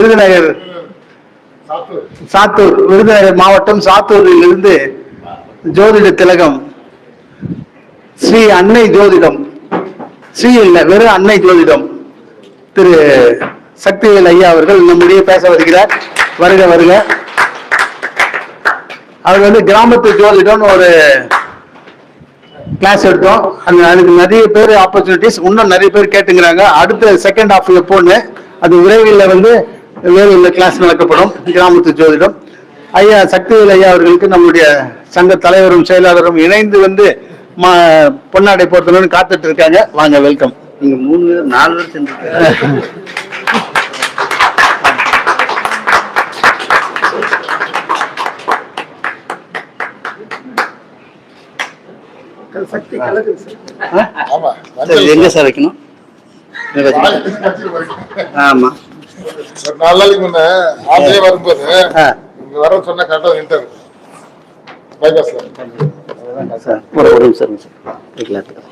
விருதுநகர் சாத்தூர். விருதுநகர் மாவட்டம் சாத்தூரில் இருந்து ஜோதிட திலகம் ஸ்ரீ அன்னை ஜோதிடம். ஸ்ரீ இல்ல வெறும் அன்னை ஜோதிடம். திரு சக்திவேல் ஐயா அவர்கள் நம்முடைய பேச வருகிறார். வருக வருக. அவர் வந்து கிராமத்து ஜோதிடம்னு ஒரு கிளாஸ் எடுத்தோம். அந்த அதுக்கு நிறைய பேர் ஆப்பர்ச்சுனிட்டிஸ் இன்னும் நிறைய பேர் கேட்டுங்கிறாங்க. அடுத்த செகண்ட் ஹாஃப்ல போன்னு. அது விரைவில் வந்து வேறு உள்ள கிளாஸ் நடக்கப்படும். கிராமத்து ஜோதிடம். ஐயா சக்திவேல் ஐயா அவர்களுக்கு நம்முடைய சங்க தலைவரும் செயலாளரும் இணைந்து வந்து மா பொன்னாடை போர்த்தணும்னு காத்துட்டு இருக்காங்க. வாங்க வெல்கம் நீங்க மூணு பேர் நாலு பேர் சென்று ஆமா எங்க சார் வைக்கணும். ஆமா. ஒரு நாலு நாளைக்கு முன்ன ஆத்திலே வரும்போது. இங்க வர சொன்ன கரெக்டா நின்ட்டாரு பைபாஸ்ல சார் ஒரு ஒரு நிமிஷம் சார்.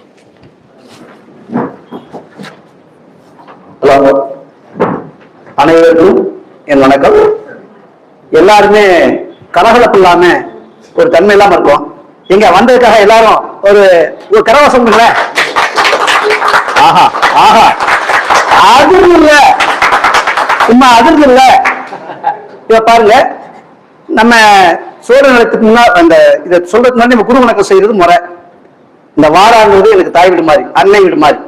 ஹலோ. அனைவருக்கும் என் வணக்கம். எல்லாருமே கலகலப்பு இல்லாம ஒரு தன்மை இல்லாம இருக்கும். இங்க வந்ததுக்காக எல்லாரும் ஒரு ஒரு கரவசம் ஆஹா ஆஹா. அதிர்ந்து இல்ல. சும்மா அதிர்ந்து இல்ல இத பாருங்க. நம்ம சோழ நிலத்துக்கு முன்னா அந்த இதை சொல்றதுக்கு முன்னாடி நம்ம குரு வணக்கம் செய்யறது முறை. இந்த வாராங்கிறது எனக்கு தாய் வீடு மாதிரி அன்னை வீடு மாதிரி.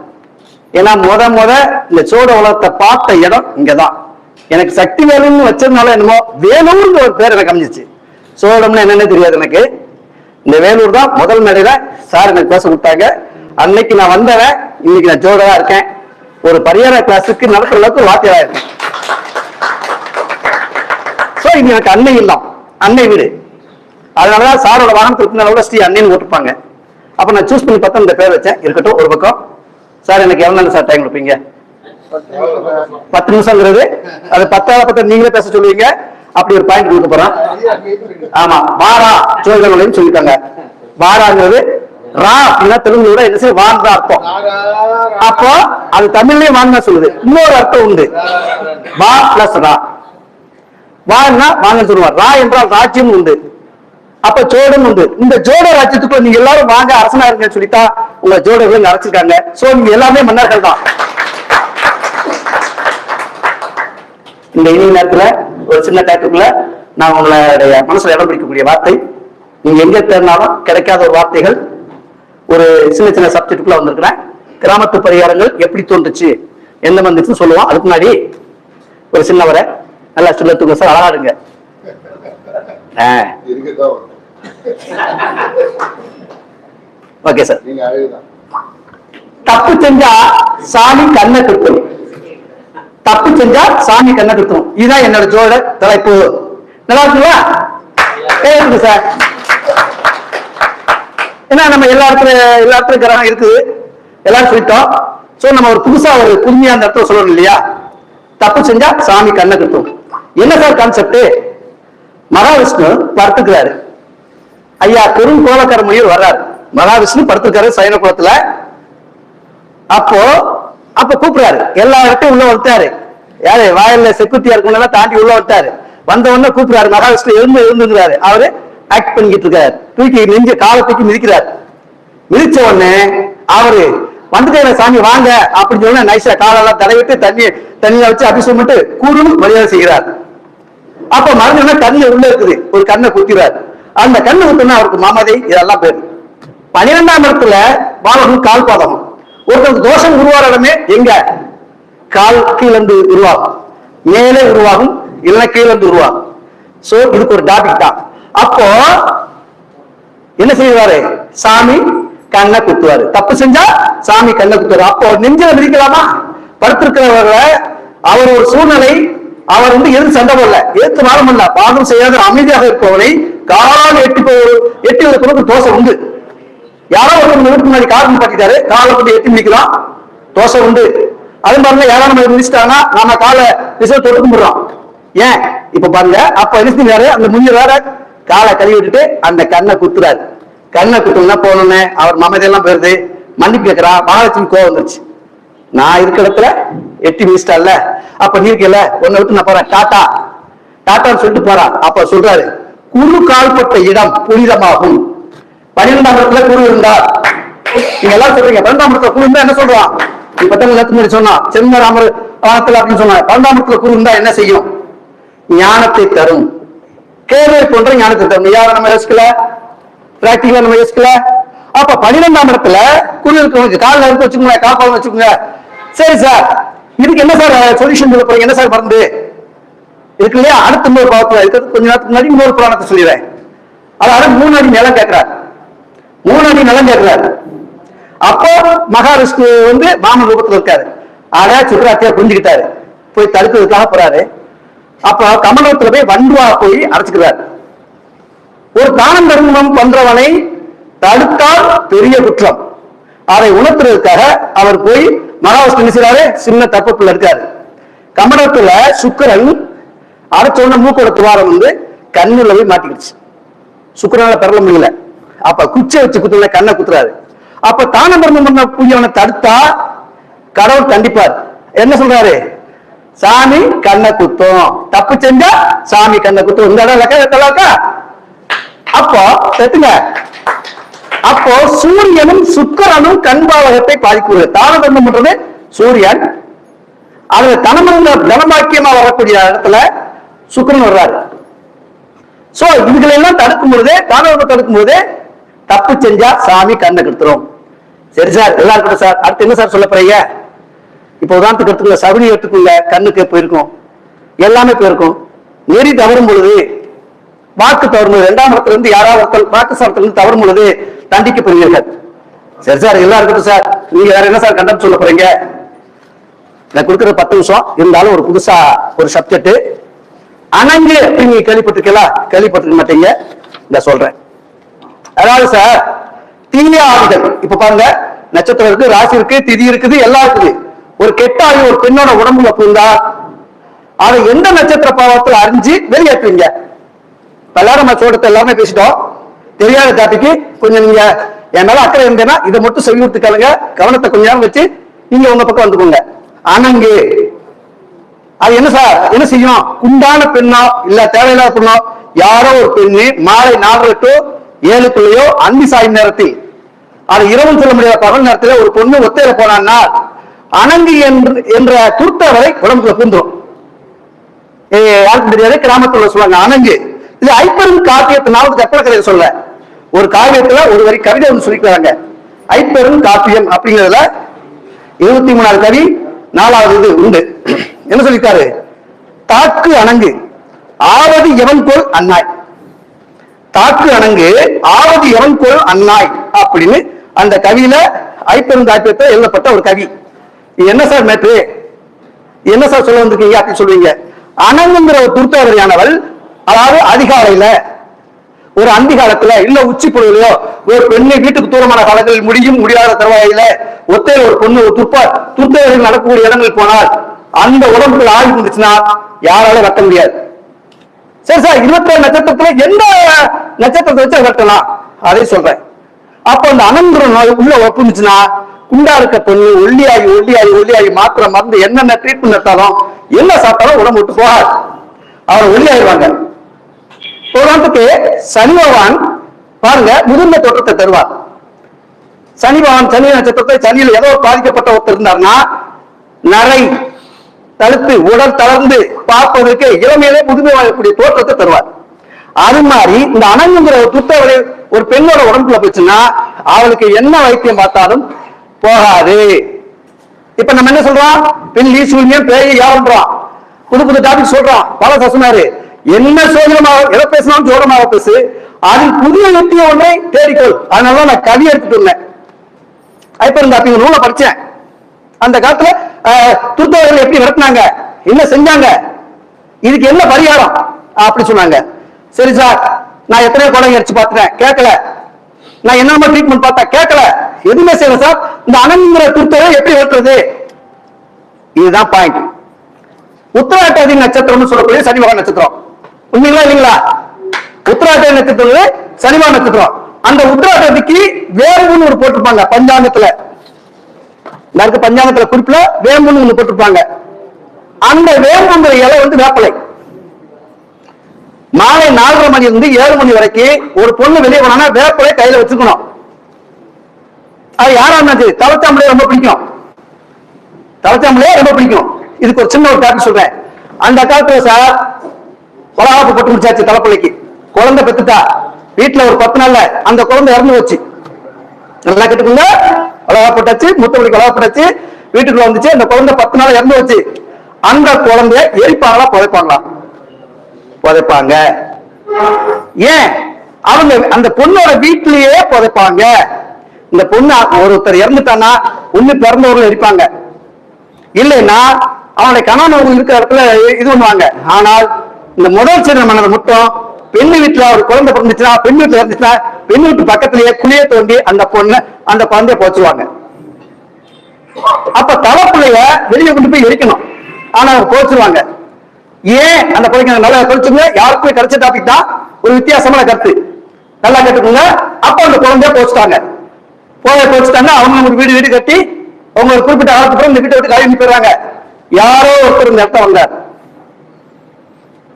ஏன்னா முத முத இந்த சோழ உலகத்தை பார்த்த இடம் இங்கதான். எனக்கு சக்தி வேலுன்னு வச்சதுனால என்னமோ வேலூர்னு ஒரு பேர் எனக்கு அமைஞ்சிச்சு. சோழம்னு என்னன்னு தெரியாது எனக்கு. இந்த வேலூர் தான் முதல் மேடையில சார் எனக்கு பேச விட்டாங்க. அன்னைக்கு நான் வந்தவன் இன்னைக்கு நான் ஜோடரா இருக்கேன். ஒரு பரிகார கிளாஸுக்கு நடக்கிற அளவுக்கு வாத்தியாரா இருக்கேன். சோ இங்க எனக்கு அன்னை இல்லாம் அன்னை வீடு. அதனாலதான் சாரோட வாகனம் திருப்பினால கூட ஸ்ரீ அன்னைன்னு போட்டிருப்பாங்க. அப்ப நான் சூஸ் பண்ணி பார்த்தா இந்த பேர் வச்சேன். இருக்கட்டும் ஒரு பக்கம். சார் எனக்கு எவ்வளவு சார் டைம் கொடுப்பீங்க? பத்து நிமிஷங்கிறது. அது பத்தாவது பத்து நீங்களே பேச சொல்லுவீங்க. அப்படி ஒரு பாயிண்ட் கொடுக்க போறான். ஆமா வாரா சோழர்களையும் சொல்லிட்டாங்க. வாராங்கிறது ரா அப்படின்னா தெலுங்குல என்ன செய்ய வான் தான் அர்த்தம். அப்போ அது தமிழ்லயே வான் தான் சொல்லுது. இன்னொரு அர்த்தம் உண்டு. வா பிளஸ் ரா. வான்னா வாங்கன்னு சொல்லுவார். ரா என்றால் ராஜ்யம் உண்டு. அப்ப ஜோடம் உண்டு. இந்த ஜோட ராஜ்யத்துக்குள்ள நீங்க எல்லாரும் வாங்க அரசனா இருங்கன்னு சொல்லிட்டா உங்க ஜோடர்கள் அரைச்சிருக்காங்க சோ நீங்க எல்லாமே மன்னர்கள் தான். இந்த இனிய நேரத்துல ஒரு சின்ன டேக்குள்ள நான் உங்களுடைய மனசுல இடம் பிடிக்கக்கூடிய வார்த்தை. நீங்க எங்க தேடினாலும் கிடைக்காத ஒரு வார்த்தைகள். ஒரு சின்ன சின்ன சப்ஜெக்டுக்குள்ள வந்திருக்கிறேன். கிராமத்து பரிகாரங்கள் எப்படி தோன்றுச்சு எந்த வந்துச்சுன்னு சொல்லுவோம் அதுக்கு முன்னாடி ஒரு சின்னவரை நல்லா சொல்லத்துங்க சார் அழகா இருங்க. Okay sir. தப்பு செஞ்சா சாமி கண்ணை குத்தும். தப்பு செஞ்சா சாமி கண்ணை குத்தும். இதுதான் என்னோட ஜோட தலைப்பு. நல்லா இருக்குங்களா? கேக்குது சார்? ஏன்னா நம்ம எல்லா இடத்துல எல்லா இடத்துல கிரகம் இருக்குது. எல்லாரும் சொல்லிட்டோம். சோ நம்ம ஒரு புதுசா ஒரு புதுமையா அந்த இடத்துல சொல்லணும் இல்லையா? தப்பு செஞ்சா சாமி கண்ணை குத்தும். என்ன சார் கான்செப்ட் மகாவிஷ்ணு படுத்துக்கிறாரு. ஐயா பெரும் கோலக்கார முனிவர் வர்றாரு. மகாவிஷ்ணு படுத்திருக்காரு சைன குளத்துல. அப்போ அப்ப கூப்பிடுறாரு. எல்லா இடத்தையும் உள்ள வந்துட்டாரு. யாரு? வாயில செக்யூரிட்டியா இருக்கவங்க தாண்டி உள்ள வந்துட்டாரு. வந்த உடனே கூப்பிடுறாரு. மகாவிஷ்ணு எழுந்து எழுந்துங்கிறாரு. அவரு ஆக்ட் பண்ணிக்கிட்டு இருக்காரு. தூக்கி நெஞ்ச காலை தூக்கி மிதிக்கிறாரு. மிதிச்ச உடனே அவரு வந்துட்டே சாமி வாங்க. அப்படின்னு சொன்ன நைசா காலெல்லாம் தடவிட்டு தண்ணி தண்ணியை வச்சு அபிஷேகம் பண்ணிட்டு கூடும் மரியாதை செய்கிறார். அப்ப மறந்துனா கண்ணு உள்ள இருக்குது. ஒரு கண்ணை குத்திறாரு அந்த கண்ணு குத்துனா அவருக்கு மாமதை இதெல்லாம் பேரு. பனிரெண்டாம் இடத்துல பாலகன் கால் பாதம் ஒருத்தருக்கு தோஷம் உருவார இடமே எங்க? கால் கீழந்து உருவாகும். மேலே உருவாகும் இல்லைன்னா கீழந்து உருவாகும். சோ இதுக்கு ஒரு டாபிக் தான். அப்போ என்ன செய்வாரு? சாமி கண்ணை குத்துவாரு. தப்பு செஞ்சா சாமி கண்ணை குத்துவாரு. அப்போ நெஞ்சில மிதிக்கலாமா? படுத்திருக்கிறவர்களை அவர் ஒரு சூழ்நிலை அவர் வந்து எது சண்டை போடல. ஏத்து வாழ இல்ல பாதம் செய்யாத அமைதியாக இருப்பவனை கால் எட்டி போ எட்டி வைக்கிறதுக்கு தோசை உண்டு. யாரோ ஒரு நிமிஷம் முன்னாடி காரணம் பாட்டிட்டாரு காலை கொண்டு எட்டி மிதிக்கலாம் தோசை உண்டு. அது பாருங்க யாராவது நம்ம மிதிச்சிட்டாங்கன்னா நம்ம காலை விசை தொட்டு கும்பிடுறோம். ஏன்? இப்ப பாருங்க அப்ப எழுத்து வேற அந்த முனிவர் வேற காலை கழுவி விட்டுட்டு அந்த கண்ணை குத்துறாரு. கண்ணை குத்துனா போனோன்னு அவர் மமதையெல்லாம் போயிருது மன்னிப்பு கேட்கிறா மகாலட்சுமி கோவம் வந்துருச்சு. நான் இருக்கிற இடத்துல எட்டி மிதிச்சிட்டால அப்ப நீ இருக்கல உன்னை விட்டு நான் போறேன். டாட்டா. டாட்டான்னு சொல்லிட்டு போறான் அப்ப சொல்றாரு குரு கால்பட்ட இடம் புனிதமாகும். பன்னிரெண்டாம் இடத்துல குரு இருந்தார். நீங்க எல்லாம் சொல்றீங்க பன்னெண்டாம் இடத்துல குரு இருந்தா என்ன சொல்றான் நீ பத்தாம் நேரத்துக்கு முன்னாடி சொன்னான் செம்மராமர் வானத்துல அப்படின்னு சொன்னான் பன்னெண்டாம் இடத்துல குரு இருந்தா என்ன செய்யும்? ஞானத்தை தரும். கேள்வி போன்ற ஞானத்தை தரும். யாரும் நம்ம யோசிக்கல? பிராக்டிகலா நம்ம யோசிக்கல? அப்ப பன்னிரெண்டாம் இடத்துல குரு இருக்கிறவங்களுக்கு காலில் இருந்து வச்சுக்கோங்க காப்பாளம் வச்சுக்கோங்க. சரி சார் இதுக்கு என்ன சார் சொல்யூஷன் சொல்ல போறீங்க? என்ன சார் மருந்து இருக்கு இல்லையா? அடுத்த இன்னொரு பாவத்துல இருக்கிறது கொஞ்ச நேரத்துக்கு முன்னாடி இன்னொரு புராணத்தை சொல்லிடுறேன். அதாவது மூணு அடி நிலம் கேட்கிறார். மூணு அடி நிலம் கேட்கிறார். அப்போ மகாவிஷ்ணு வந்து மாமன் ரூபத்துல இருக்காரு. ஆனா சுக்கராத்தியா புரிஞ்சுக்கிட்டாரு. போய் தடுக்கிறதுக்காக போறாரு. அப்போ கமலத்துல போய் வண்டுவா போய் அடைச்சுக்கிறார். ஒரு தானம் தர்மம் பண்றவனை தடுத்தால் பெரிய குற்றம். அதை உணர்த்துறதுக்காக அவர் போய் மகாவிஷ்ணு என்ன செய்யறாரு சின்ன தப்புக்குள்ள இருக்காரு. கமடத்துல சுக்கரன் அரைச்ச மூக்கோட துவாரம் வந்து கண்ணுல போய் மாட்டிக்கிடுச்சு. சுக்கரனால பெறல முடியல. அப்ப குச்சை வச்சு குத்துல கண்ணை குத்துறாரு. அப்ப தான தர்மம் பண்ண கூடியவனை தடுத்தா கடவுள் கண்டிப்பார். என்ன சொல்றாரு? சாமி கண்ணை குத்தும். தப்பு செஞ்சா சாமி கண்ணை குத்தும். இந்த இடம் லக்க லக்க அப்போ செத்துங்க. அப்போ சூரியனும் சுக்கரனும் கண்பாவகத்தை பாதிக்கிறது தான பண்றது சூரியன். அதுல தனமங்க தனபாக்கியமா வரக்கூடிய இடத்துல சுக்கரன் வர்றாரு. சோ இதுகளை எல்லாம் தடுக்கும் பொழுது தானவத்தை தடுக்கும் பொழுது தப்பு செஞ்சா சாமி கண்ணை கெடுத்துரும். சரி சார் எல்லாம் இருக்கட்டும் சார். அடுத்து என்ன சார் சொல்ல போறீங்க? இப்ப உதாரணத்துக்கு எடுத்துக்கோங்க சபரி எடுத்துக்கோங்க. கண்ணுக்கு போயிருக்கும். எல்லாமே போயிருக்கும். நெறி தவறும் பொழுது வாக்கு தவறும் பொழுது இரண்டாம் இடத்துல இருந்து யாராவது ஒருத்தர் வாக்கு சாரத்துல இருந்து தவறும் பொழுது தண்டிக்கப்படுவீர்கள். சரி சார் எல்லாம் இருக்கட்டும் சார். நீங்க வேற என்ன சார் கண்டம் சொல்ல போறீங்க? நான் கொடுக்குற பத்து நிமிஷம். இருந்தாலும் ஒரு புதுசா ஒரு சப்ஜெக்ட் அணங்கு அப்படின்னு நீங்க கேள்விப்பட்டிருக்கீங்களா? கேள்விப்பட்டிருக்க மாட்டீங்க. நான் சொல்றேன். அதாவது சார் தீய ஆவிகள். இப்ப பாருங்க நட்சத்திரம் இருக்கு ராசி இருக்கு திதி இருக்குது எல்லாம் இருக்குது. ஒரு கெட்ட ஆவி ஒரு பெண்ணோட உடம்புல புரிந்தா அதை எந்த நட்சத்திர பாவத்தில் அறிஞ்சு வெளியேற்றுவீங்க? எல்லாரும் நம்ம சொல்றது எல்லாமே பேசிட்டோம். தெரியாத டாபிக்கு கொஞ்சம் நீங்க என் மேல அக்கறை இருந்தேன்னா இதை மட்டும் சொல்லி விட்டுக்காளுங்க கவனத்தை கொஞ்ச நேரம் வச்சு நீங்க உங்க பக்கம் வந்துக்கோங்க. அணங்கு அது என்ன சார்? என்ன செய்யும் குண்டான பெண்ணோ இல்ல தேவையில்லாத பெண்ணோ? யாரோ ஒரு பெண்ணு மாலை நாலரை டு ஏழுக்குள்ளேயோ அந்தி சாயும் நேரத்தில் அது இரவு சொல்ல முடியாத பகல் நேரத்துல ஒரு பொண்ணு ஒத்தையில போனான்னா அணங்கு என்று என்ற துர்த்தவரை உடம்புல பூந்துரும். யாருக்கும் தெரியாது கிராமத்துல சொல்லுவாங்க அணங்கு. இது ஐப்பரும் காப்பியத்தினால கற்பனை கதையை சொல்ல? ஒரு காவியத்துல ஒரு வரி கவிதை ஒன்று சொல்லிக்கிறாங்க. ஐப்பெரும் காப்பியம் அப்படிங்கிறதுல இருபத்தி மூணாவது கவி நாலாவது இது உண்டு. என்ன சொல்லிட்டாரு தாக்கு அணங்கு ஆவது எவன் கோல் அன்னாய். தாக்கு அணங்கு ஆவது எவன் கோல் அன்னாய் அப்படின்னு அந்த கவியில ஐப்பெருங்காப்பியத்தை எழுதப்பட்ட ஒரு கவி. என்ன சார் மேட்ரு? என்ன சார் சொல்ல வந்திருக்கீங்க அப்படின்னு சொல்லுவீங்க. அணங்குங்கிற ஒரு துர்த்தவரையானவள் அதாவது அதிகாலையில ஒரு அந்தி காலத்துல இல்ல உச்சி பொழுதுலயோ ஒரு பெண்ணை வீட்டுக்கு தூரமான காலங்களில் முடியும் முடியாத தருவாயில ஒத்தையில ஒரு பொண்ணு ஒரு துப்ப துர்த்தவர்கள் நடக்கக்கூடிய இடங்கள் போனால் அந்த உடம்புகள் ஆகி இருந்துச்சுன்னா யாரால வெட்ட முடியாது. சரி சார் இருபத்தி ஏழு நட்சத்திரத்துல எந்த நட்சத்திரத்தை வச்சு வெட்டலாம் அதை சொல்றேன். அப்ப அந்த அனந்திர நோய் உள்ள ஒப்புந்துச்சுன்னா குண்டா இருக்க பொண்ணு ஒல்லியாகி ஒல்லியாகி ஒல்லியாகி மாத்திரை மருந்து என்னென்ன ட்ரீட்மெண்ட் எடுத்தாலும் என்ன சாப்பிட்டாலும் உடம்பு விட்டு போகாது. அவர் ஒல்லியாயிருவாங்க. உதாரணத்துக்கு சனி பகவான் பாருங்க முதிர்ந்த தோற்றத்தை தருவார். சனி பகவான் சனி நட்சத்திரத்தை சனியில் ஏதோ ஒரு பாதிக்கப்பட்ட ஒருத்தர் இருந்தார்னா நரை தழுத்து உடல் தளர்ந்து பார்ப்பதற்கு இளமையிலே முதுமை வாழக்கூடிய தோற்றத்தை தருவார். அது மாதிரி இந்த அனங்குங்கிற ஒரு துத்தவரை ஒரு பெண்ணோட உடம்புல போச்சுன்னா அவளுக்கு என்ன வைத்தியம் பார்த்தாலும் போகாது. இப்ப நம்ம என்ன சொல்றோம்? பெண் சூன்யம் பேய யாருன்றோம் புது புது டாபிக் சொல்றோம். பல சொன்னாரு என்ன சோதனமாக எதை பேசினாலும் ஜோடமாக பேசு. அதில் புதிய யுக்திய ஒன்றை தேடிக்கொள். அதனால நான் கவி எடுத்துட்டு இருந்தேன். இந்த பையன் நூலை படிச்சேன். அந்த காலத்துல துருத்தவர்கள் எப்படி நடத்தினாங்க என்ன செஞ்சாங்க? இதுக்கு என்ன பரிகாரம்? அப்படி சொன்னாங்க. சரி சார் நான் எத்தனையோ குழந்தை அடிச்சு பார்த்துட்டேன். கேட்கல. நான் என்னமா ட்ரீட்மெண்ட் பார்த்தா கேட்கல. எதுவுமே செய்யல சார் இந்த அனங்கிற துர்த்தவை எப்படி வெட்டுறது இதுதான் பாயிண்ட் உத்தராட்டாதி நட்சத்திரம்னு சொல்லக்கூடிய சனிபகவான் நட்சத்திரம். உண்மைங்களா இல்லைங்களா? உத்தராட்டாதி நட்சத்திரம் சனிமா நட்சத்திரம். அந்த உத்தராட்டாதிக்கு வேம்புன்னு ஒரு போட்டிருப்பாங்க பஞ்சாங்கத்துல. இந்த இருக்க பஞ்சாங்கத்துல குறிப்புல வேம்புன்னு ஒண்ணு போட்டிருப்பாங்க. அந்த வேம்புங்கிற இலை வந்து வேப்பலை. மாலை நாலரை மணி இருந்து ஏழு மணி வரைக்கும் ஒரு பொண்ணு வெளியே போனா வேப்பலை கையில வச்சுக்கணும். அது யாரா இருந்தாலும் சரி ரொம்ப பிடிக்கும். தவத்தாம்பளே ரொம்ப பிடிக்கும். இதுக்கு ஒரு சின்ன ஒரு டாபிக் சொல்றேன். அந்த காலத்துல சார் கொலகாப்பு போட்டு முடிச்சாச்சு தலைப்பிள்ளைக்கு. குழந்தை பெத்துட்டா வீட்டுல ஒரு பத்து நாள்ல அந்த குழந்தை இறந்து போச்சு. நல்லா கேட்டுக்கோங்க. கொலகா போட்டாச்சு மூத்தபடி வீட்டுக்குள்ள வந்துச்சு அந்த குழந்தை பத்து நாள் இறந்து போச்சு. அந்த குழந்தைய எரிப்பாங்களா புதைப்பாங்களா? புதைப்பாங்க. ஏன்? அவங்க அந்த பொண்ணோட வீட்டிலேயே புதைப்பாங்க. இந்த பொண்ணு ஒருத்தர் இறந்துட்டானா ஒண்ணு பிறந்தவர்கள் எரிப்பாங்க. இல்லைன்னா அவனுடைய கணவன் இருக்கிற இடத்துல இது பண்ணுவாங்க. ஆனால் இந்த முதல் சிறுமணத்தை மட்டும் பெண்ணு வீட்டுல ஒரு குழந்தை பிறந்துச்சுன்னா பெண் வீட்டுல இருந்துச்சுன்னா பெண் வீட்டு பக்கத்திலேயே குளிய தோண்டி அந்த பொண்ணு அந்த குழந்தைய போச்சுவாங்க அப்ப தலைப்புள்ளைய வெளியே கொண்டு போய் எரிக்கணும். ஆனா அவங்க போச்சுருவாங்க. ஏன் அந்த பிள்ளைங்க நல்லா கழிச்சுங்க யாருக்குமே கிடைச்ச டாபிக் தான் ஒரு வித்தியாசமான கருத்து. நல்லா கேட்டுக்கோங்க. அப்ப அந்த குழந்தைய போச்சுட்டாங்க. போய போச்சுட்டாங்க அவங்க ஒரு வீடு வீடு கட்டி அவங்க ஒரு குறிப்பிட்ட காலத்துக்கு அப்புறம் இந்த வீட்டை விட்டு காலி போயிடுறாங்க. யாரோ ஒருத்தர் இந்த இடத்த வந்தார்.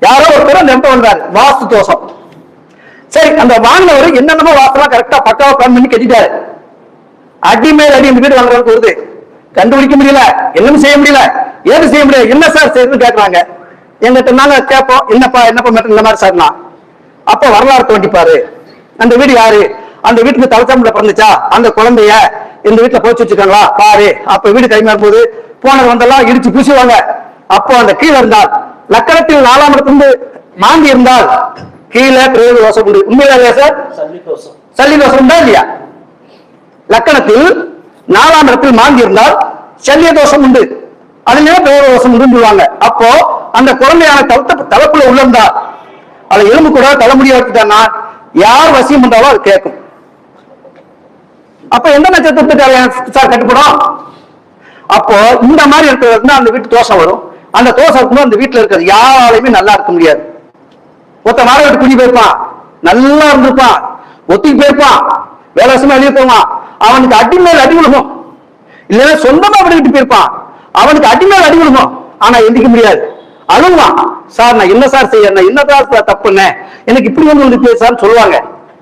யாரோ ஒருத்தர் அந்த இடத்த வந்தார். வாஸ்து தோஷம். சரி அந்த வாங்கினவர் என்னென்னமோ வாசலாம் கரெக்டா பக்காவா பிளான் பண்ணி கட்டிட்டாரு. அடி மேல் அடி இந்த வீடு வாங்குறதுக்கு வருது. கண்டுபிடிக்க முடியல. என்னமும் செய்ய முடியல. ஏது செய்ய முடியல? என்ன சார் செய்யறதுன்னு கேட்கறாங்க எங்கிட்ட நாங்க கேட்போம். என்னப்பா என்னப்பா மேட்டர் இந்த மாதிரி சார்னா. அப்ப வரலாறு தோண்டிப்பாரு. அந்த வீடு யாரு? அந்த வீட்டுக்கு தலைச்சாம்புல பிறந்துச்சா? அந்த குழந்தைய இந்த வீட்டுல போச்சு வச்சிருக்காங்களா? பாரு. அப்ப வீடு கைமாறும் போது போனது வந்தெல்லாம் இடிச்சு பூசிவாங்க அப்போ அந்த கீழே இருந்தால் லக்கணத்தில் நாலாம் இடத்திலிருந்து மாந்தி இருந்தால் கீழே பிரயோக தோசை உண்டு. உண்மையிலே இல்லையா சார்? சல்லி தோசை உண்டா இல்லையா? லக்கணத்தில் நாலாம் இடத்தில் மாந்தி இருந்தால் சல்லிய தோஷம் உண்டு. அதுலயே பிரயோக தோஷம் சொல்லுவாங்க. அப்போ அந்த குழந்தையான தளத்த தலைப்புல உள்ளந்தா அதை எலும்பு கூட தலைமுடியா வச்சுட்டான்னா யார் வசியம் பண்றாலோ அது கேட்கும். அப்ப எந்த நட்சத்திரத்துக்கு சார் கட்டுப்படும்? அப்போ இந்த மாதிரி இருக்கிறது வந்து அந்த வீட்டு தோஷம் வரும். அந்த தோசை இருக்கணும் அந்த வீட்டுல இருக்கிறது யாராலையுமே நல்லா இருக்க முடியாது. ஒருத்த வாழ விட்டு குடி போயிருப்பான். நல்லா இருந்திருப்பான். ஒத்திக்கு போயிருப்பான். வேலை வருஷமா வெளியே போவான். அவனுக்கு அடி மேல் அடி விழுகும். இல்லைன்னா சொந்தமா விட்டுக்கிட்டு போயிருப்பான். அவனுக்கு அடி மேல் அடி விழுகும். ஆனா எந்திக்க முடியாது. அழுவான். சார் நான் என்ன சார் செய்ய என்ன சார் சார் தப்புன்னு எனக்கு இப்படி வந்து வந்து பேசான்னு சொல்லுவாங்க.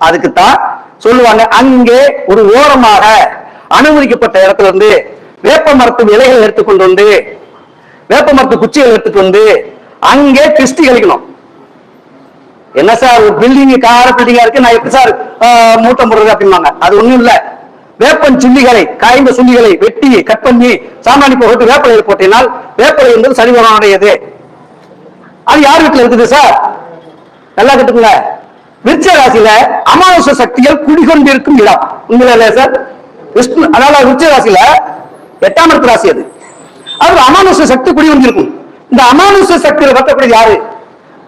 அதுக்கு தான் சொல்லுவாங்க அங்கே ஒரு ஓரமாக அனுமதிக்கப்பட்ட இடத்துல இருந்து வேப்ப மரத்து இலைகள் எடுத்துக்கொண்டு வந்து வேப்ப மரத்து குச்சிகள் எடுத்துட்டு வந்து அங்கே கிறிஸ்டி கழிக்கணும். என்ன சார் ஒரு பில்டிங் கார பில்டிங்கா இருக்கு நான் எப்படி சார் மூட்டை போடுறது அப்படிம்பாங்க. அது ஒண்ணும் இல்ல. வேப்பன் சில்லிகளை காய்ந்த சில்லிகளை வெட்டி கட் பண்ணி சாமானி போட்டு வேப்பலையில் போட்டினால் வேப்பலை என்பது சனிவரனுடையது அது யார் வீட்டுல இருக்குது சார்? நல்லா கேட்டுக்குங்க. விருச்ச ராசியில அமானுஷ சக்திகள் குடிகொண்டிருக்கும் இடம். உண்மையில இல்லையா சார்? விஷ்ணு அதனால விருச்ச ராசியில எட்டாம் இடத்து ராசி அது. அவர் அமானுஷ சக்தி குடிகொண்டிருக்கும் இந்த அமானுஷ சக்தியில கட்டக்கூடியது யாரு?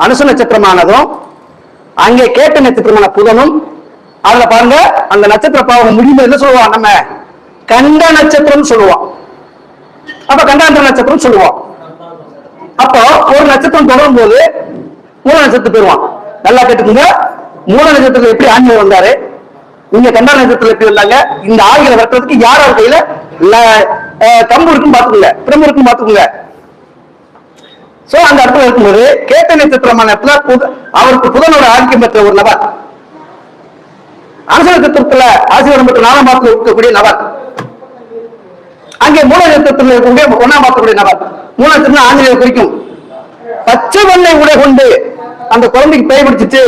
அனுச நட்சத்திரமானதும் அங்கே கேட்ட நட்சத்திரமான புதனும் அதுல பாருங்க அந்த நட்சத்திர பாவம் முடியும் என்ன சொல்லுவான். நம்ம கண்ட நட்சத்திரம் சொல்லுவான். அப்ப கண்டாந்திர நட்சத்திரம் சொல்லுவோம் அப்போ ஒரு நட்சத்திரம் தொடரும் போது மூல நட்சத்திரம் பெறுவான் நல்லா கேட்டுக்கோங்க. மூல நட்சத்திரத்துல எப்படி ஆஞ்சநேயர் வந்தாரு? இங்க கண்டா நட்சத்திரத்துல எப்படி வந்தாங்க? இந்த ஆகிகளை வெட்டுறதுக்கு யார் அவர் கையில? கம்பு இருக்கும் பாத்துக்கோங்க பிரம்பு இருக்கும் பாத்துக்கோங்க சோ அந்த இடத்துல இருக்கும்போது கேட்ட நட்சத்திரமான இடத்துல அவருக்கு புதனோட ஆதிக்கம் பெற்ற ஒரு நபர். அரச நட்சத்திரத்துல ஆசீர்வாதம் பெற்ற நாலாம் மாதத்துல இருக்கக்கூடிய நபர். அங்கே மூல நட்சத்திரத்தில் இருக்கக்கூடிய ஒன்னாம் மாதத்துடைய நபர். மூல நட்சத்திரம் ஆஞ்சநேயர் குறிக்கும். பச்சை வெள்ளை உடை கொண்டு அந்த குழந்தைக்கு பேய் பிடிச்சிச்சு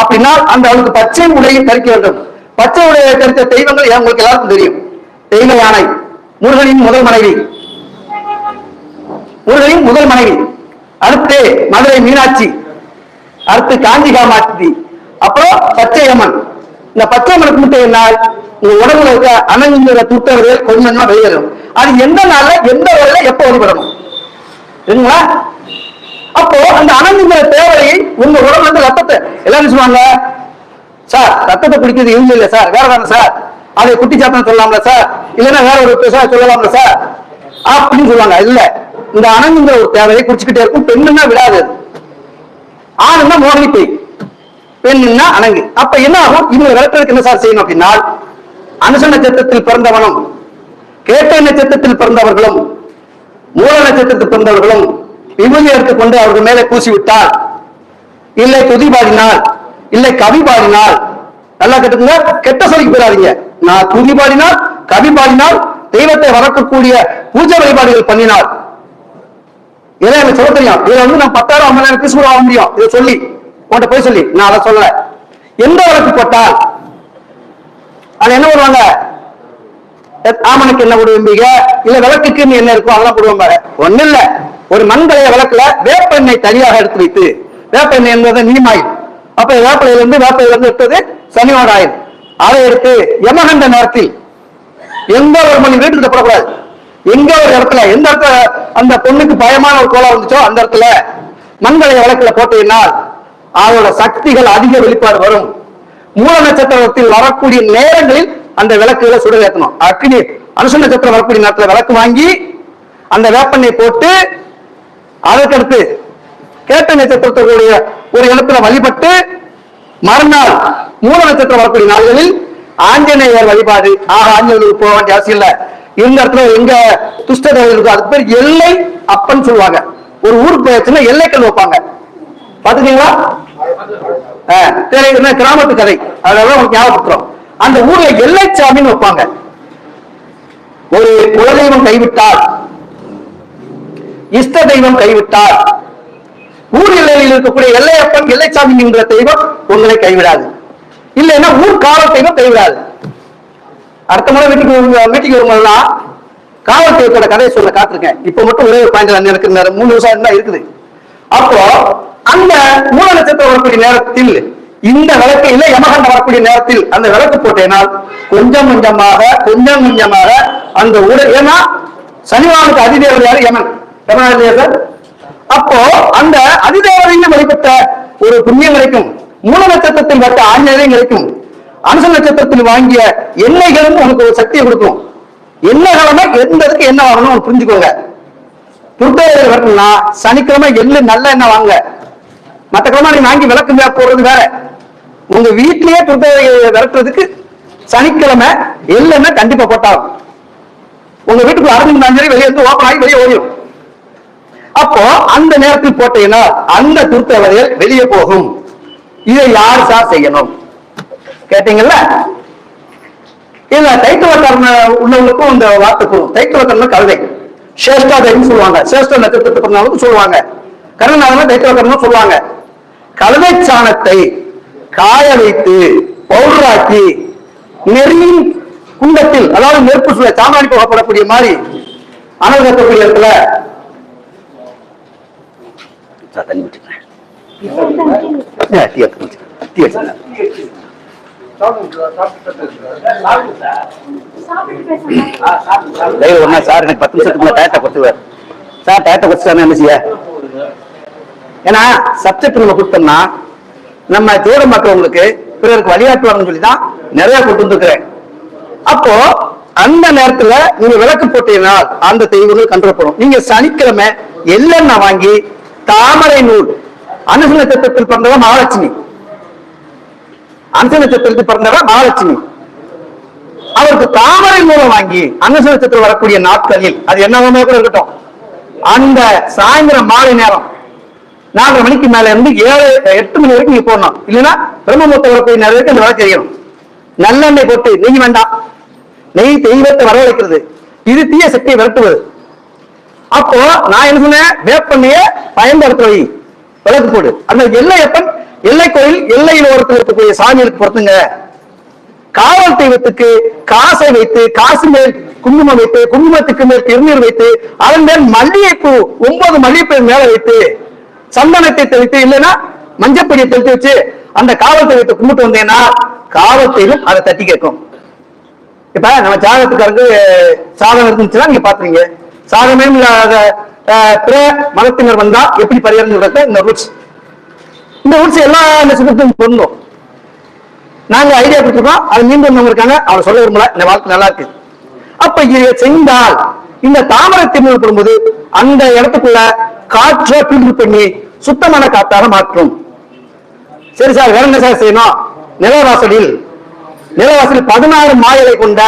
அப்படின்னா அந்த அவளுக்கு பச்சை உடையை தரிக்க வேண்டும். பச்சை உடையை தரித்த தெய்வங்கள் உங்களுக்கு எல்லாருக்கும் தெரியும்? தெய்வ யானை. முருகனின் முதல் மனைவி. முருகனின் முதல் மனைவி. அடுத்து மதுரை மீனாட்சி. அடுத்து காஞ்சி காமாட்சி. அப்புறம் பச்சை அம்மன் இந்த பச்சையம்மனுக்கு மட்டும் என்ன? உங்க உடம்புல இருக்க அணங்குங்கிற துட்டர்கள் கொஞ்சமா வெளியேறும். அது எந்த நாள்ல எந்த வரையில எப்ப வழிபடணும் சரிங்களா? அப்போ அந்த அணங்குங்கிற தேவையை உங்க உடம்புல இருந்து ரத்தத்தை எல்லாரும் சொல்லுவாங்க சார் ரத்தத்தை குடிக்கிறது இவங்க இல்லை சார். வேற தானே சார். அதை குட்டி சாத்தம் சொல்லலாம்ல சார் இல்லைன்னா வேற ஒரு பேச சொல்லலாம்ல சார் அப்படின்னு சொல்லுவாங்க. இல்ல இந்த அணங்குங்கிற ஒரு தேவையை குடிச்சுக்கிட்டே இருக்கும். பெண்ணுன்னா விடாது. அது. ஆணுன்னா மோகினி பேய். பெண்ணுன்னா அணங்கு. அப்ப என்ன ஆகும்? இவங்க விளக்கிறதுக்கு என்ன சார் செய்யணும் அப்படின்னா அனுச நட்சத்திரத்தில் பிறந்தவனும் கேட்ட நட்சத்திரத்தில் பிறந்தவர்களும் மூல நட்சத்திரத்தில் பிறந்தவர்களும் விபூதி எடுத்துக்கொண்டு அவர்கள் மேலே பூசி விட்டால் இல்லை துதி பாடினால் இல்லை கவி பாடினால் நல்லா கேட்டுக்கோங்க கெட்ட சொல்லிக்கு போயிடாதீங்க. நான் துதி பாடினால் கவி பாடினால் தெய்வத்தை வளர்க்கக்கூடிய பூஜை வழிபாடுகள் பண்ணினால். இதை எனக்கு சொல்ல தெரியும். இதுல வந்து நான் பத்தாயிரம் ஐம்பது பீஸ் கூட வாங்க முடியும். இதை சொல்லி உன்கிட்ட போய் சொல்லி நான் அதை சொல்லல. எந்த வழக்கு போட்டால் அது என்ன பண்ணுவாங்க? ஆமனுக்கு என்ன விடுவீங்க இல்ல விளக்குக்கு நீ என்ன இருக்கும் அதெல்லாம் போடுவாங்க ஒண்ணு இல்ல. ஒரு மண்கலைய விளக்குல வேப்ப எண்ணெய் தனியாக எடுத்து வைத்து வேப்ப எண்ணெய் என்பது நீமாயில். அப்ப வேப்பலையில இருந்து வேப்பையில இருந்து எடுத்தது சனியோட அதை எடுத்து யமகண்ட நேரத்தில் எந்த ஒரு மணி வீட்டுக்கு போடக்கூடாது. எங்க ஒரு இடத்துல எந்த இடத்துல அந்த பொண்ணுக்கு பயமான ஒரு கோலம் வந்துச்சோ அந்த இடத்துல மண்கலை விளக்குல போட்டீங்கன்னால் அதோட சக்திகள் அதிக வெளிப்பாடு வரும். மூல நட்சத்திரத்தில் வரக்கூடிய நேரங்களில் அந்த விளக்குகளை சுடர் அக்னி அனுச நட்சத்திரம் வரக்கூடிய நேரத்தில் விளக்கு வாங்கி அந்த வேப்பெண்ணை போட்டு அதற்கடுத்து கேட்ட நட்சத்திரத்துடைய ஒரு இடத்துல வழிபட்டு மறுநாள் மூல நட்சத்திரம் வரக்கூடிய நாள்களில் ஆஞ்சநேயர் வழிபாடு. ஆக ஆஞ்சநேயருக்கு போக வேண்டிய அவசியம் இல்ல. இந்த இடத்துல எங்க துஷ்ட இருக்கோ அதுக்கு பேர் எல்லை அப்பன்னு சொல்லுவாங்க. ஒரு ஊருக்கு போயாச்சுன்னா எல்லைக்கல் வைப்பாங்க. பாத்துக்கீங்களா ஆஹ் தெரியுது, கிராமத்து கதை. அதெல்லாம் உங்களுக்கு ஞாபகப்படுத்துறோம் அந்த ஊர்ல எல்லைச்சாமின்னு வைப்பாங்க. ஒரு குலதெய்வம் கைவிட்டால் இஷ்ட தெய்வம் கைவிட்டால் ஊர் எல்லையில் இருக்கக்கூடிய எல்லையப்பன் எல்லைச்சாமி என்ற தெய்வம் உங்களை கைவிடாது. இல்லைன்னா ஊர் காவல் தெய்வம் கைவிடாது. அடுத்த முறை வீட்டுக்கு வீட்டுக்கு வரும்போதெல்லாம் காவல் தெய்வத்தோட கதையை சொல்ல காத்திருக்கேன். இப்ப மட்டும் ஒரே ஒரு பாயிண்ட் எனக்கு மூணு வருஷம் தான் இருக்குது. அப்போ அந்த மூல நட்சத்திரம் வரக்கூடிய நேரத்தில் இந்த விளக்கு இல்ல யமகண்டம் வரக்கூடிய நேரத்தில் அந்த விளக்கு போட்டேனால் கொஞ்சம் கொஞ்சமாக கொஞ்சம் கொஞ்சமாக அந்த உடல் ஏன்னா சனிவானுக்கு அதிதேவர் யாரு யமன் யமன் அப்போ அந்த அதிதேவரையும் வழிபட்ட ஒரு புண்ணியம் கிடைக்கும் மூல நட்சத்திரத்தில் வட்ட ஆஞ்சநேயம் கிடைக்கும் அனுச நட்சத்திரத்தில் வாங்கிய எண்ணெய்களும் உனக்கு ஒரு சக்தியை கொடுக்கும். என்ன எந்ததுக்கு என்ன வாங்கணும் புரிஞ்சுக்கோங்க. துர்தேவர் வரணும்னா சனிக்கிழமை எள்ளு நல்ல எண்ணெய் வாங்க. மற்ற கிழமை நீங்க வாங்கி விளக்கு போடுறது வேற. உங்க வீட்டிலேயே துர்தேவை விரட்டுறதுக்கு சனிக்கிழமை எள்ளெண்ணெய் கண்டிப்பா போட்டாகும் உங்க வீட்டுக்கு அரைஞ்சு சரி வெளியே இருந்து ஓப்பன் ஆகி வெளியே ஓடிடும் அப்போ அந்த நேரத்தில் போட்டீங்கன்னா அந்த துர்த்தவரையில் வெளியே போகும். இதை யார் சார் செய்யணும்? கேட்டீங்கல்ல? இல்ல தைத்துவக்கர்ண உள்ளவங்களுக்கும் இந்த வார்த்தை கூறும் தைத்துவக்கர்ண கவிதை. சேஷ்டாதைன்னு சொல்லுவாங்க. சேஷ்ட நட்சத்திரத்தை பிறந்தவங்களுக்கு சொல்லுவாங்க. கருணாகரன் தைத்துவக்கர்ணம் சொல்லுவாங்க. கலவை சாணத்தை காய வைத்து பவுடராக்கி நெறியின் குண்டத்தில் அதாவது நெருப்பு சுவை சாமானி போகப்படக்கூடிய மாதிரி அனல் கட்டக்கூடிய இடத்துல சார், தண்ணி விட்டுறேன். ஏ, டீ எடுத்து குடிச்சு. டீ எடுத்து லைவ் ஒண்ணா சார் எனக்கு பத்து நிமிஷத்துக்குள்ள டயத்தை கொடுத்துவார் சார் டயத்தை கொடுத்துட்டாருன்னா என்ன செய்ய ஏன்னா சப்ஜெக்ட் நம்ம கொடுத்தோம்னா நம்ம ஜோட மக்களவங்களுக்கு பிறருக்கு வழிகாட்டுவாங்கன்னு சொல்லி தான் நிறைய கொண்டு வந்துருக்கிறேன் அப்போ அந்த நேரத்துல நீங்க விளக்கு போட்டீங்கன்னா அந்த தெய்வங்கள் கண்டுபிடிப்படும் நீங்க சனிக்கிழமை எள்ளெண்ணெய் வாங்கி தாமரை நூல். அனுசு நட்சத்திரத்தில் பிறந்தவ மகாலட்சுமி. அனுசு நட்சத்திரத்தில் பிறந்தவ மகாலட்சுமி. அவருக்கு தாமரை நூலம் வாங்கி அனுசு நட்சத்திரம் வரக்கூடிய நாட்களில் அது என்னவுமே கூட இருக்கட்டும் அந்த சாயந்தரம் மாலை நேரம் நாலரை மணிக்கு மேல இருந்து ஏழு எட்டு மணி வரைக்கும் நீங்க போடணும். இல்லைன்னா பிரம்மமூர்த்த வரக்கூடிய நேரம் வரைக்கும் அந்த வேலை தெரியணும் நல்லெண்ணெய் போட்டு நெய் வேண்டாம். நெய் தெய்வத்தை வரவழைக்கிறது. இது தீய சக்தியை விரட்டுவது. அப்போ நான் என்ன சொன்னேன்? வேப்பெண்ணைய பயன்படுத்த விளக்கு போடு. அந்த எல்லையப்பன் எல்லை கோயில் எல்லையில் ஓரத்தில் இருக்கக்கூடிய சாமிகளுக்கு பொறுத்துங்க. காவல் தெய்வத்துக்கு காசை வைத்து காசு மேல் குங்குமம் வைத்து குங்குமத்துக்கு மேல் திருநீர் வைத்து அதன் மேல் மல்லிகைப்பூ ஒன்பது மல்லிகைப்பூ மேல வைத்து சந்தனத்தை தெளித்து இல்லைன்னா மஞ்சப்பொடியை தெளித்து வச்சு அந்த காவல் தெய்வத்தை கும்பிட்டு வந்தேன்னா காவல் தெய்வம் அதை தட்டி கேட்கும். இப்ப நம்ம ஜாதகத்துக்காரங்க சாதகம் இருந்துச்சுன்னா நீங்க பாத்துறீங்க. சாதகமே இல்லாத அஹ், பிற மதத்தினர் வந்தா எப்படி பரிகாரம் இந்த ரூல்ஸ் இந்த ரூல்ஸ் எல்லா நட்சத்திரத்துக்கும் பொருந்தும் நாங்க ஐடியா கொடுத்துருக்கோம். அது மீண்டும் வந்தவங்க இருக்காங்க. அவர் சொல்ல விரும்பல. இந்த வாழ்க்கை நல்லா இருக்கு. அப்ப இதை செய்தால் இந்த தாமரை திருமணம் போடும்போது அந்த இடத்துக்குள்ள காற்றை ஃபில்டர் பண்ணி சுத்தமான காத்தாக மாற்றும். சரி சார் வேற என்ன சார் செய்யணும்? நிலவாசலில் நிலவாசலில் பதினாறு மாயலை கொண்ட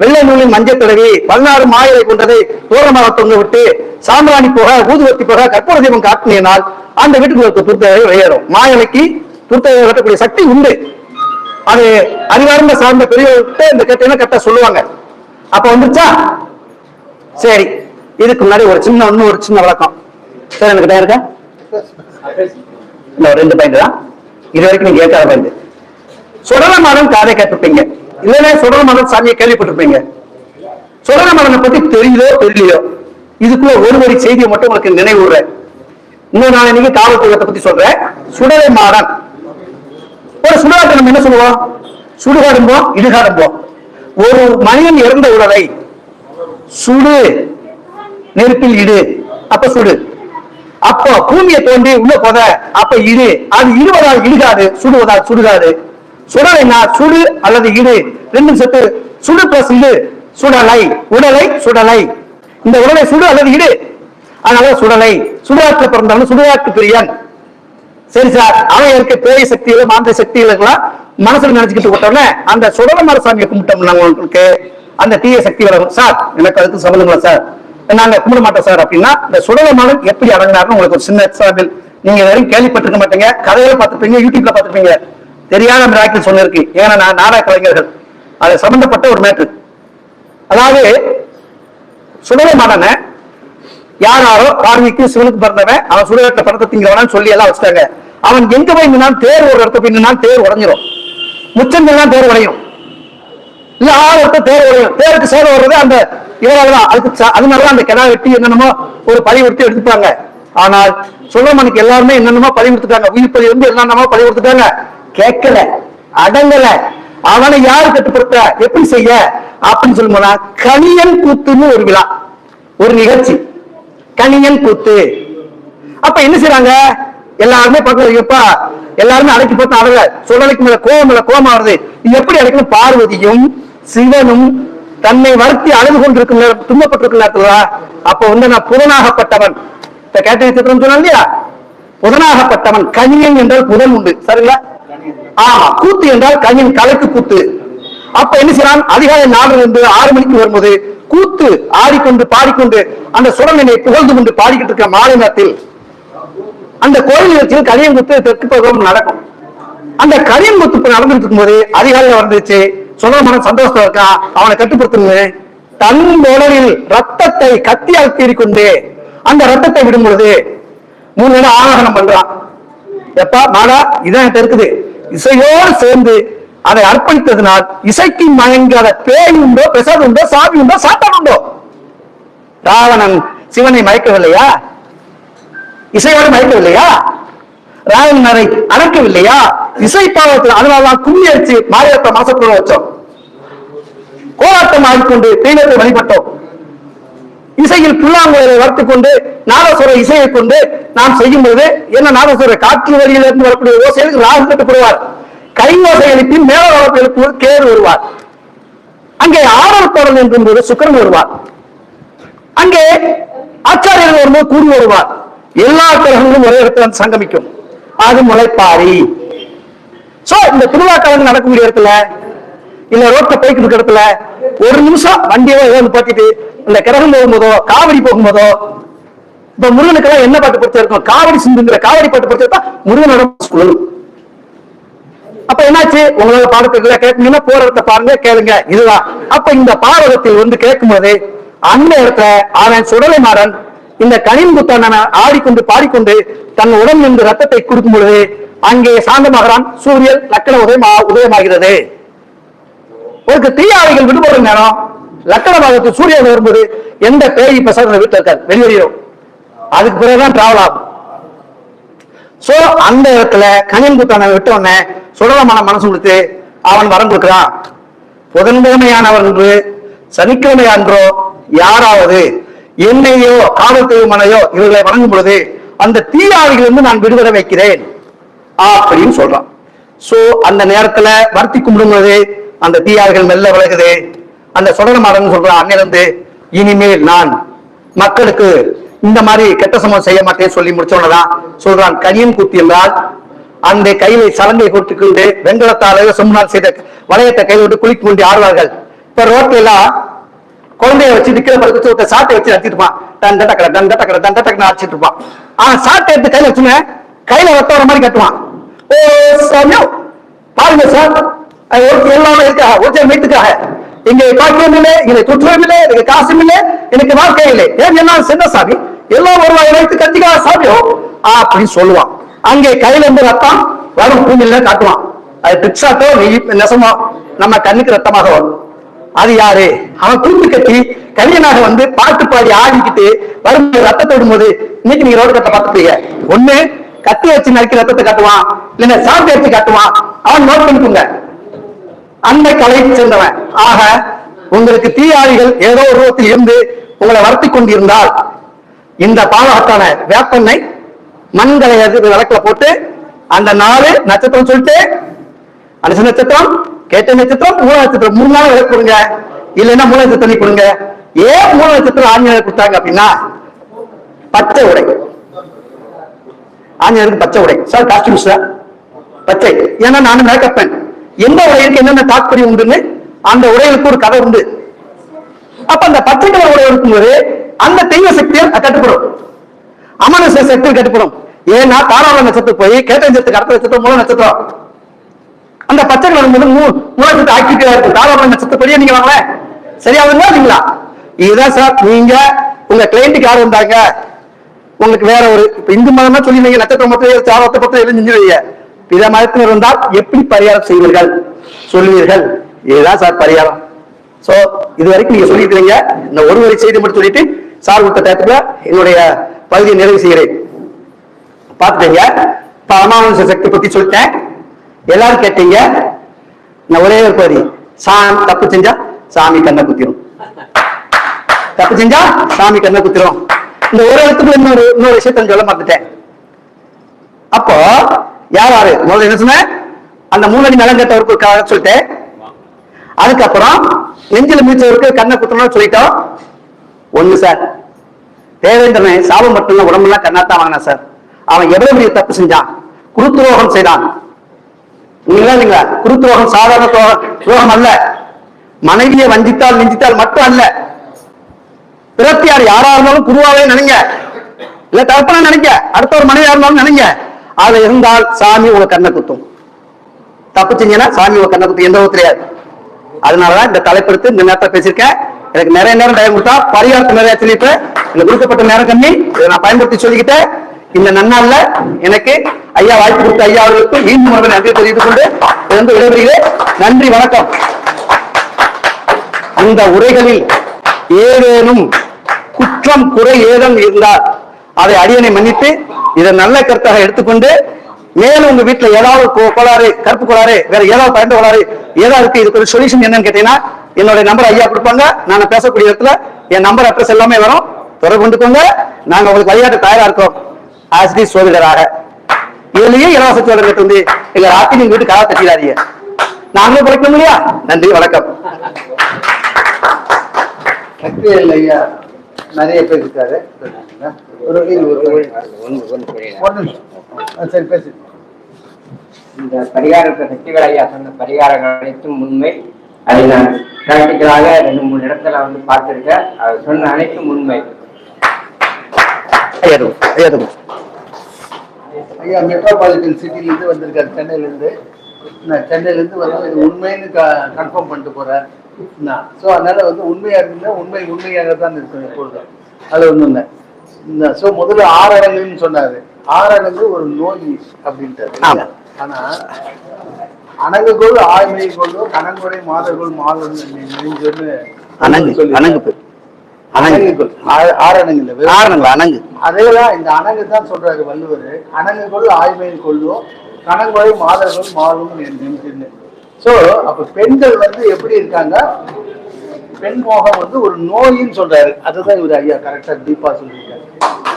வெள்ளை நூலில் மஞ்சள் தடவி பதினாறு மாயலை கொண்டதை தோரமாக தொங்க விட்டு சாம்பிராணி போக ஊதுவத்தி போக கற்பூர தீபம் காட்டினால் அந்த வீட்டுக்குள்ள துர்த்தகை வெளியேறும். மாயலைக்கு துர்த்தகை வெட்டக்கூடிய சக்தி உண்டு. அது அறிவார்ந்த சார்ந்த பெரியவர்கிட்ட இந்த கட்டையில கட்ட சொல்லுவாங்க? அப்ப வந்துச்சா சரி இதுக்கு முன்னாடி ஒரு சின்ன இன்னும் ஒரு சின்ன வழக்கம். சார் எனக்கு டைம் இருக்கா? இந்த ரெண்டு பாயிண்ட் தான். இது வரைக்கும் நீங்க ஏற்காத பாயிண்ட் சுடல மரம் காதை கேட்டுப்பீங்க இல்லைன்னா சுடர மரம் சாமியை கேள்விப்பட்டிருப்பீங்க. சுடல மதனை பத்தி தெரியுதோ தெரியலையோ? இதுக்குள்ள ஒரு வரி செய்தியை மட்டும் உங்களுக்கு நினைவுறேன் இன்னும் நான் இன்னைக்கு காவல்துறையத்தை பத்தி சொல்றேன். சுடலை மாடன் ஒரு சுடுகாட்டு நம்ம என்ன சொல்லுவோம்? சுடுகாடும்போம் இடுகாடும்போம். ஒரு மனிதன் இறந்த உடலை சுடு நெருப்பில் இடு அப்ப சுடு. அப்போ பூமியை தோண்டி உள்ள போத அப்ப இடு. அது இடுவதால் இடுகாடு சுடுவதால் சுடுகாடு சுடலைனா சுடு அல்லது இடு. ரெண்டும் சேர்த்து சுடு பிளஸ் இடு. சுடலை. உடலை சுடலை. இந்த உடலை சுடு அல்லது இடு. அதனால சுடலை. சுடுகாட்டுல பிறந்தாலும் சுடுகாட்டு பிரியன். சரி சார் அவன் இருக்க. பேய சக்தியில மாந்திர சக்திகளுக்கெல்லாம் மனசுல நினைச்சுக்கிட்டு விட்டோன்னே அந்த சுடல மரசாமியை கும்பிட்டோம்னா உங்களுக்கு அந்த தீய சக்தி வரும் சார் எனக்கு அதுக்கு சொல்லுங்களா சார் நாங்க கும்பிட மாட்டோம் சார் அப்படின்னா இந்த சுடல மரம் எப்படி அடங்கினாருன்னு உங்களுக்கு ஒரு சின்ன எக்ஸாம்பிள் நீங்க வெறும் கேள்விப்பட்டிருக்க மாட்டீங்க. கதையில பார்த்துருப்பீங்க யூடியூப்ல பார்த்துருப்பீங்க. தெரியாத மிராக்கிள் சொல்லிருக்கு. ஏன்னா நான் நாடக கலைஞர்கள். அது சம்பந்தப்பட்ட ஒரு மேட்ரு அதாவது சுடலை மன்னன யார் யாரோ பார்வைக்கு சிவனுக்கு பிறந்தவன் அவன் சுடுகாட்டுல படத்தை திங்கிறவனான்னு சொல்லி எல்லாம் வச்சுட்டாங்க அவன் எங்க போய் நின்னான் தேர் ஒரு இடத்த போய் நின்னான் தேர் உடஞ்சிரும். முச்சந்திலாம் தேர் உடையும். இல்ல ஆள் ஒருத்தர் தேர் உடையும். தேருக்கு சேவை வர்றது அந்த இவரால் அதுக்கு ச- அதனாலதான் அந்த கிடா வெட்டி என்னென்னமோ ஒரு பழி எடுத்துப்பாங்க. எடுத்துட்டாங்க ஆனால் சுலமனுக்கு எல்லாருமே என்னென்னமோ பழி கொடுத்துட்டாங்க உயிர் பழி வந்து என்னென்னமோ பழி கொடுத்துட்டாங்க கேட்கல அடங்கல. அவனை யாரு கட்டுப்படுத்த எப்படி செய்ய? அப்படின்னு சொல்லும்போது கணியன் கூத்துன்னு ஒரு விழா ஒரு நிகழ்ச்சி. கனியன் கூத்து. அப்ப என்ன செய்யறாங்க எல்லாருமே பக்கத்துல எப்பா எல்லாருமே அடக்கி போட்டு அடல சுடலைக்கு மேல கோவம் மேல கோபம் ஆகுது எப்படி அடைக்கணும்? பார்வதியும் சிவனும் தன்னை வருத்தி அழுது கொண்டிருக்கும் நேரம் துன்பப்பட்டிருக்கும் நேரத்துல அப்ப வந்து நான் புதனாகப்பட்டவன். இப்ப கேட்ட சித்திரம் சொன்னா இல்லையா? புதனாகப்பட்டவன் கனியன் என்றால் புதன் உண்டு. சரிங்களா? ஆமா கூத்து என்றால் கனியன் கலைக்கு கூத்து. அப்ப என்ன செய்யறான்? அதிகாலை நாலு இருந்து ஆறு மணிக்கு வரும்போது கூத்து ஆடிக்கொண்டு பாடிக்கொண்டு அந்த சுடலினை புகழ்ந்து கொண்டு பாடிக்கிட்டு இருக்கிற மாலை நேரத்தில் அந்த கோயில் நிகழ்ச்சியில் கலியன் குத்து தெற்கு பக்கம் நடக்கும். அந்த கலியங்குத்து இப்ப நடந்துட்டு இருக்கும்போது அதிகாலையில வந்துச்சு சுடமனம் சந்தோஷம் இருக்கான் அவனை கட்டுப்படுத்தணுங்க தன் உடலில் ரத்தத்தை கத்தியால் தீறிக்கொண்டு அந்த ரத்தத்தை விடும் பொழுது மூணு நேரம் ஆராதனம் பண்றான். எப்பா மாடா இதான் என்கிட்ட இருக்குது. இசையோடு சேர்ந்து அதை அர்ப்பணித்ததினால் இசைக்கு மயங்காத பேய் உண்டோ பிரசாத் உண்டோ சாமி உண்டோ சாத்தான் உண்டோ? ராவணன் சிவனை மயக்கவில்லையா? இசையோடு மயக்கவில்லையா? ராவணரை அடக்கவில்லையா? இசை பாவத்தில் அதனாலதான் கும்மி அடிச்சு மாரியப்ப மாசத்துல வச்சோம். கோலாட்டம் ஆடிக்கொண்டு தெய்வத்தை வழிபட்டோம். இசையில் புல்லாங்குழலை வளர்த்துக் கொண்டு நாதஸ்வர இசையை கொண்டு நாம் செய்யும் போது என்ன நாதஸ்வர காற்று வழியிலிருந்து வரக்கூடிய ஓசைகளுக்கு ராகம் கட்டுப்படுவார். கை ஓசை எழுப்பி மேல வளர்ப்பு எழுப்புவது கேர் வருவார். அங்கே ஆடல் பாடல் என்றும் போது சுக்கரன் வருவார். அங்கே ஆச்சாரியர்கள் வரும்போது கூடி வருவார். எல்லா கிரகங்களும் ஒரே இடத்துல வந்து சங்கமிக்கும். அது முளைப்பாரி. சோ இந்த திருவிழாக்காலம் நடக்கக்கூடிய இடத்துல இல்ல ரோட்ல போய்கிட்டு இருக்க இடத்துல ஒரு நிமிஷம் வண்டியோ ஏதோ பார்த்துட்டு இந்த கிரகம் போகும்போதோ காவடி போகும்போதோ இப்ப முருகனுக்கெல்லாம் என்ன பாட்டு பொறுத்த இருக்கும்? காவடி சிந்துங்கிற காவடி பாட்டு படிச்சிருந்தா முருகனோட சொல்லணும் அப்ப என்னாச்சு? உங்களோட பாடத்துக்குள்ள கேட்கணும்னா போற இடத்த பாருங்க கேளுங்க. இதுதான். அப்ப இந்த பாடகத்தில் வந்து கேட்கும்போது அந்த இடத்துல அவன் சுடலை மாறன் இந்த கனின் புத்தான ஆடிக்கொண்டு பாடிக்கொண்டு தன் உடம்பு இருந்து ரத்தத்தை கொடுக்கும் பொழுது அங்கே சாந்தமாகிறான். சூரியன் லக்கண உதயமா உதயமாகிறது. ஒரு தீயாவைகள் விடுபடும் நேரம் லக்கண பாகத்தில் சூரியன் வரும்போது எந்த பேய் பசங்க வீட்டில் இருக்காது. வெளியேறியும் அதுக்கு பிறகுதான் டிராவல் ஆகும். சோ அந்த இடத்துல கணியன் குத்தான விட்ட உடனே சுடலமான மனசு கொடுத்து அவன் வரம் கொடுக்கிறான். புதன்கிழமையானவர் என்று சனிக்கிழமை அன்றோ யாராவது என்னையோ காவல்துறை மனையோ இவர்களை வணங்கும் பொழுது அந்த தீயாவிலிருந்து நான் விடுதலை வைக்கிறேன் அப்படின்னு சொல்றான். சோ அந்த நேரத்துல வருத்தி கும்பிடும் பொழுது அந்த தீயாவிகள் மெல்ல விலகுது. அந்த சுடல மாடன் சொல்ற அன்னிலிருந்து இனிமேல் நான் மக்களுக்கு இந்த மாதிரி கெட்ட சம்பவம் செய்ய மாட்டேன்னு சொல்லி முடிச்சவனதான் சொல்றான். கனியன் கூத்தி என்றால் அந்த கையில சலங்கை கொடுத்துக்கொண்டு வெண்கலத்தால சொம்னால் செய்த வளையத்தை கையில் விட்டு குளிக்கு கொண்டு ஆடுவார்கள். இப்ப ரோட்ல எல்லாம் குழந்தைய வச்சு நிக்கிற படுக்க வச்சு ஒருத்த சாட்டை வச்சு அடிச்சிட்டு இருப்பான். டன் டக்கட டன் டக்கட டன் டக்கட அடிச்சிட்டு இருப்பான். ஆனா சாட்டை எடுத்து கையில வச்சுமே கையில ரத்த வர மாதிரி கட்டுவான். ஓ சாமியோ! பாருங்க சார். எல்லாமே இருக்கா ஒரு மீட்டுக்காக. இங்க பாக்கியம் இல்லை இங்க குற்றம் இல்லை இங்க காசும் இல்லை எனக்கு வாழ்க்கை இல்லை ஏன் என்ன சின்ன சாமி எல்லாம் ஒரு வைத்து கத்திக்கா சாமியோ? அப்படின்னு சொல்லுவான். அங்கே கையில இருந்து ரத்தம் வரும் பூமியில காட்டுவான். அது பிக்ஷாட்டோ நெசமோ நம்ம கண்ணுக்கு ரத்தமாக வரும். அது யாரு? அவன் தூக்கி கட்டி கல்யாணாக வந்து பாட்டு பாடி ஆடிக்கிட்டு வரும் ரத்தத்தை விடும்போது இன்னைக்கு நீங்க ரோடு கட்ட பார்த்துப்பீங்க ஒண்ணு கத்தி வச்சு நறுக்கி ரத்தத்தை காட்டுவான். இல்லைன்னா சாப்பிட்டு வச்சு காட்டுவான். அவன் நோட் பண்ணிக்கோங்க அன்பை கலை சேர்ந்தவன். ஆக உங்களுக்கு தீயாளிகள் ஏதோ ஒரு ரூபத்தில் இருந்து உங்களை வருத்தி கொண்டிருந்தால் இந்த பாவகத்தான வேப்பண்ணை மண்களை எதிர்த்து விளக்குல போட்டு அந்த நாலு நட்சத்திரம் சொல்லிட்டு அனுச நட்சத்திரம் கேட்ட நட்சத்திரம் மூல நட்சத்திரம் மூணு நாள் விளக்கு கொடுங்க. இல்லைன்னா மூல நட்சத்திரம் கொடுங்க. ஏன் மூல நட்சத்திரம் ஆஞ்சநேயர் கொடுத்தாங்க அப்படின்னா பச்சை உடை. ஆஞ்சநேயருக்கு பச்சை உடை. Sir costume sir. பச்சை. ஏன்னா நானும் மேக்கப் பெண். எந்த உடைகளுக்கு என்னென்ன தாற்பயம் உண்டுன்னு அந்த உடைகளுக்கு ஒரு கதை உண்டு. அப்ப அந்த பச்சை கலர் உடை இருக்கும்போது அந்த தெய்வ சக்தியால் கட்டுப்படும். அமனுஷ சக்தியில் கட்டுப்படும். ஏன்னா தாராள நட்சத்திரம் போய் கேட்ட நட்சத்திரம் அடுத்த நட்சத்திரம் மூல நட்சத்திரம். அந்த பச்சை கலர் வரும்போது மூ மூலத்தை ஆக்கிட்டே இருக்கும். தாராள நட்சத்திரப்படியே நீங்க வாங்கல சரியாகுங்களா இல்லைங்களா? இதுதான் சார் நீங்க உங்க கிளைண்ட்டுக்கு யார் வந்தாங்க? உங்களுக்கு வேற ஒரு இந்து மதம்னா சொல்லி நீங்க நட்சத்திரம் மொத்தம் சாரத்தை பத்தி எல்லாம் செஞ்சிருவீங்க. பிற மதத்தில் இருந்தால் எப்படி பரிகாரம் செய்வீர்கள்? சொல்வீர்கள் இதுதான் சார் பரிகாரம். சோ இது வரைக்கும் நீங்க சொல்லிருக்கீங்க இந்த ஒரு வரி செய்தி மட்டும் சொல்லிட்டு சார் கொடுத்த டயத்துல என்னுடைய பகுதியை நிறைவு செய்கிறேன். பார்த்துட்டீங்க இப்ப சக்தி பத்தி சொல்லிட்டேன். எல்லாரும் கேட்டீங்க. நான் ஒரே ஒரு பகுதி. சாமி தப்பு செஞ்சா சாமி கண்ணை குத்திரும். தப்பு செஞ்சா சாமி கண்ணை குத்திரும். இந்த ஒரு இடத்துக்குள்ள இன்னொரு இன்னொரு விஷயத்த சொல்ல மறந்துட்டேன். அப்போ யார் முதல்ல என்ன சொன்ன? அந்த மூணடி நலங்கட்டவருக்கு ஒரு கதை அதுக்கப்புறம் நெஞ்சில் மீச்சவருக்கு கண்ணை குத்தணும்னு சொல்லிட்டோம். ஒண்ணு சார். தேவேந்திரனை சாபம் மட்டும் உடம்பெல்லாம் கண்ணாத்தான் வாங்கினா சார். அவன் எவ்வளவு பெரிய தப்பு செஞ்சான்? குருத்துரோகம் செய்தான். இல்லைங்களா இல்லைங்களா? குருத்துரோகம் சாதாரண துரோகம் துரோகம் அல்ல. மனைவியை வஞ்சித்தால் நெஞ்சித்தால் மட்டும் அல்ல. பிறப்பியார் யாரா இருந்தாலும் குருவாவே நினைங்க இல்ல தகப்பனா நினைங்க அடுத்த ஒரு மனைவியா இருந்தாலும் நினைங்க அதுல இருந்தால் சாமி உங்க கண்ணை குத்தும். தப்பு செஞ்சீங்கன்னா சாமி உங்க கண்ணை குத்தும். எந்த ஒரு தெரியாது அதனாலதான் இந்த தலைப்படுத்து இந்த நேரத்தை பேசியிருக்கேன். எனக்கு நிறைய நேரம் டைம் கொடுத்தா பரிகாரத்து நிறைய சொல்லிட்டு இந்த கொடுக்கப்பட்ட நேரம் கம்மி. இதை நான் பயன்படுத்தி சொல்லிக்கிட்டேன். இந்த நன்னாள்ல எனக்கு ஐயா வாய்ப்பு கொடுத்த ஐயா அவர்களுக்கு மீண்டும் ஒரு நன்றி தெரிவித்துக் கொண்டு இருந்து விடைபெறுகிறேன். நன்றி வணக்கம். அந்த உரைகளில் ஏதேனும் குற்றம் குறை ஏதம் இருந்தால் அதை அடியனை மன்னித்து இதை நல்ல கருத்தாக எடுத்துக்கொண்டு மேலும் உங்க வீட்டுல ஏதாவது கோ- கோளாறு கருப்பு கோளாறு வேற ஏதாவது பயந்த கோளாறு ஏதாவது இருக்கு இதுக்கு ஒரு சொல்யூஷன் என்னன்னு கேட்டீங்கன்னா என்னோட நம்பர் ஐயா கொடுப்பாங்க. நான் பேசக்கூடிய இடத்துல என் நம்பர் அட்ரஸ் எல்லாமே வரும். தொடர்பு கொண்டுக்கோங்க. நாங்க உங்களுக்கு வழிகாட்ட தயாரா இருக்கோம். ஆசிரி சோதிடராக. இதுலயே இலவச சோதனை வந்து எங்க ராத்தி நீங்க வீட்டு கதா தட்டிடாதீங்க நாங்களும் படிக்கணும் இல்லையா? நன்றி வணக்கம். சக்திவேல் ஐயா. நிறைய பேர் இருக்காரு. ஒரு நிமிஷம். சரி பேசு. இந்த பரிகாரத்தை சக்திகள் ஐயா சொன்ன பரிகாரங்கள் அனைத்தும் உண்மை. அதை நான் பிராக்டிக்கலாக ரெண்டு மூணு இடத்துல வந்து பார்த்திருக்கேன். அவர் சொன்ன அனைத்தும் உண்மை. ஐயா மெட்ரோபாலிட்டன் சிட்டில இருந்து வந்திருக்காரு சென்னையில இருந்து நான் சென்னையில இருந்து வந்து உண்மைன்னு கன்ஃபார்ம் பண்ணிட்டு போறேன் ஸோ அதனால வந்து உண்மையா இருக்குன்னா உண்மை உண்மையாக தான் இருக்கும் எப்பொழுதும். அது ஒண்ணும் இல்லை. இந்த ஸோ முதல்ல ஆறடங்குன்னு சொன்னாரு. ஆறடங்கு ஒரு நோய் அப்படின்ட்டாரு ஆமா. ஆனா அணங்குகோள் ஆய்மை கொள்ளோ கணங்குறை மாதர்கள் மாதம் அணங்கு அணங்குகோள் ஆ- ஆறடங்கு இல்லை வெறும் ஆரணங்களா அணங்கு. அதேதான் இந்த அணங்கு தான் சொல்றாரு வள்ளுவர். அணங்கு கொள் ஆய்மையில் கொள்ளும் கணங்குறை மாதர்கள் மாறும் நெஞ்சுன்னு. சோ அப்ப பெண்கள் வந்து எப்படி இருக்காங்க? பெண் மோகம் வந்து ஒரு நோயின்னு சொல்றாரு. அதுதான் இவர் ஐயா கரெக்டா தீபா சொல்லியிருக்காரு.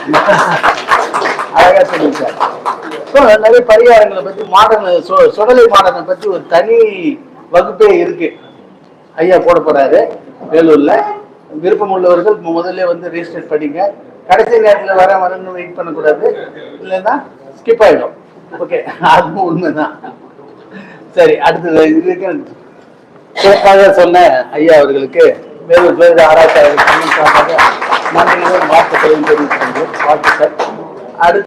அழகா சொல்லியிருக்காரு. ஸோ நிறைய பரிகாரங்களை பத்தி மாடர்ன் சுடலை மாடர்னை பத்தி ஒரு தனி வகுப்பே இருக்கு. ஐயா போட போறாரு வேலூர்ல. விருப்பம் உள்ளவர்கள் முதல்ல வந்து ரெஜிஸ்டர் படிங்க கடைசி நேரத்துல வர வரணும்னு வெயிட் பண்ணக்கூடாது. இல்லைன்னா ஸ்கிப் ஆயிடும். ஓகே அதுவும் உண்மைதான். சரி அடுத்தது இதுக்கு சிறப்பாக சொன்ன ஐயா அவர்களுக்கு வேலூர் ஜோதிட ஆராய்ச்சியாளர்கள் சங்கம் சார்பாக நன்றிகளும் வாழ்த்துக்களையும் தெரிவித்துக் வாழ்த்துக்கள். அடுத்து